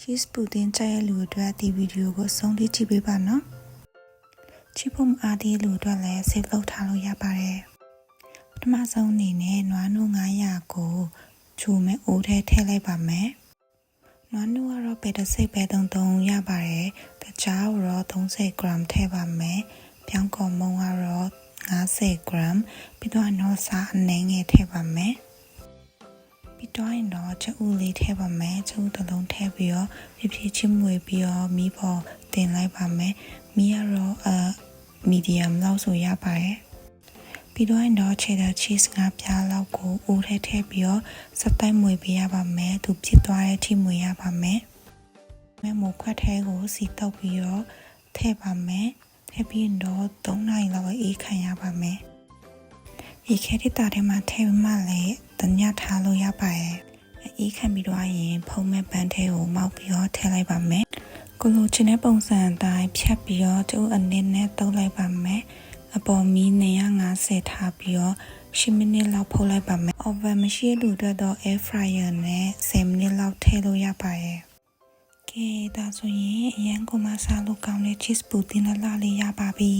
cheese pudding ကြိုက်ရလူအတွက်ဒီဗီဒီယိုကိုအဆုံးထိကြည့်ပေးပါနော်ချစ်ဖို့မအားသေးလူအတွက်လည်း save လုပ်ထားလို့ရပါတယ်ပထမဆုံးအနေနဲ့နွားနို့900ကိုချိုမဲ့အိုးထဲထည့်လိုက်ပါမယ်နွားနို့ကတော့ပဲတစ်စိတ်ပဲတုံတုံရပါတယ်တခြားတော့30 gram ထည့်ပါမယ်ပြောင်းကော်မုံကတော့50 gram ပြီးတော့နော်စားအနှဲငယ်ထည့်ပါမယ် ပြီးတော့ရင်တော့ချက်ဦးလေးထည့်ပါမယ်ချက်ဦးတစ်လုံးထည့်ပြီးတော့ဖြည်းဖြည်းချင်းမွေပြီးတော့မီးပေါ်တင်လိုက်ပါမယ်မီးကတော့အာမီဒီယမ်လောက်ဆိုရပါတယ်ပြီးတော့ရင်တော့ cheddar cheese ငါးပြားလောက်ကိုအိုးထဲထည့်ပြီးတော့စက်တိုက်မွေပေးရပါမယ်သူဖြစ်သွားတဲ့အထိမွေရပါမယ်မဲမိုခွက်ထဲကိုစီတောက်ပြီးတော့ထည့်ပါမယ်ထည့်ပြီးရင်တော့3နိုင်လောက်အေးခံရပါမယ်ဒီခဲတစ်တာထဲမှာထည့်မှလည်းတညထားလို့ရပါရဲ့ အေးခံပြီးတော့ရင် ဖုံးမဲ့ပန်းထဲကိုမောက်ပြီးတော့ထည့်လိုက်ပါမယ်ကိုလိုချင်တဲ့ပုံစံအတိုင်းဖြတ်ပြီးတော့ကျိုးအနည်းနဲ့တုပ်လိုက်ပါမယ်အပေါ်မီး250ထားပြီးတော့10မိနစ်လောက်ဖုတ်လိုက်ပါမယ် oven မရှိတဲ့လူအတွက်တော့ air fryer နဲ့10မိနစ်လောက်ထည့်လို့ရပါရဲ့ကဲဒါဆိုရင်အရန်ကိုမစားလို့ကောင်းတဲ့ cheese pudding လာလေးရပါပြီ